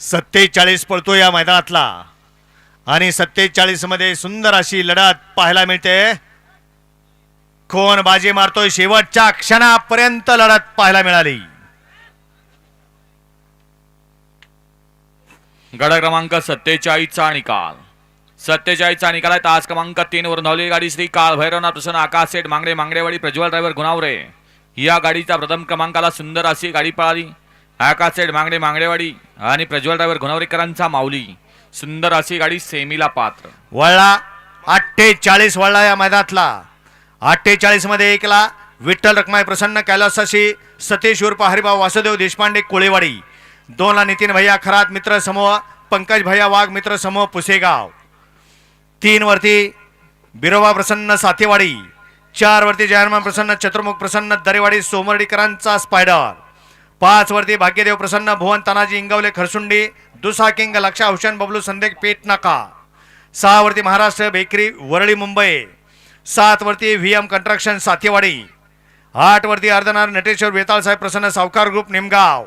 सत्तेचाळीस पळतो या मैदानातला. आणि सत्तेचाळीसमध्ये सुंदर अशी लढत पाहायला मिळते. कोण बाजी मारतोय शेवटच्या क्षणापर्यंत लढत पाहायला मिळाली. गड क्रमांक सत्तेचाळीसचा निकाल. सत्तेचाळीसचा निकाल आहे. तास क्रमांक तीन वर धावलेली गाडी श्री काळ भैरवनाथ प्रसन्न आकाश सेठ मांगडे मांगडेवाडी प्रज्वल ड्रायव्हर गुणावरे. या गाडीचा प्रथम क्रमांकाला सुंदर अशी गाडी पळाली. आकाश सेठ मांगडे मांगडेवाडी आणि प्रज्वल ड्रायव्हर घोणावरेकरांचा माऊली. सुंदर अशी गाडी सेमीला पात्र. वळला अठ्ठेचाळीस वळला या मैदानातला. अठ्ठेचाळीसमध्ये एकला विठ्ठल रखमाय प्रसन्न कैलासाशी सतीश उर्फ हरिभाऊ वासुदेव देशपांडे कोळेवाडी. दोनला नितीन भैया खरात मित्र समूह पंकज भैया वाघ मित्र समूह पुसेगाव. तीन वरती बिरोबा प्रसन्न साथेवाडी. चार वरती जयहनुमान प्रसन्न चतुर्मुख प्रसन्न दरेवाडी सोमर्डीकरांचा स्पायडर पाच वरती भाग्यदेव प्रसन्न भुवन तानाजी इंगवले खरसुंडी दुसा किंग लक्षा हुशन बबलू संदेश पेट नाका. सहा वरती महाराष्ट्र बेकरी वरळी मुंबई. सात वरती व्ही एम कंट्रक्शन साथीवाडी. आठ वरती अर्धनार नटेश्वर वेताळ साहेब प्रसन्न सावकार ग्रुप निमगाव.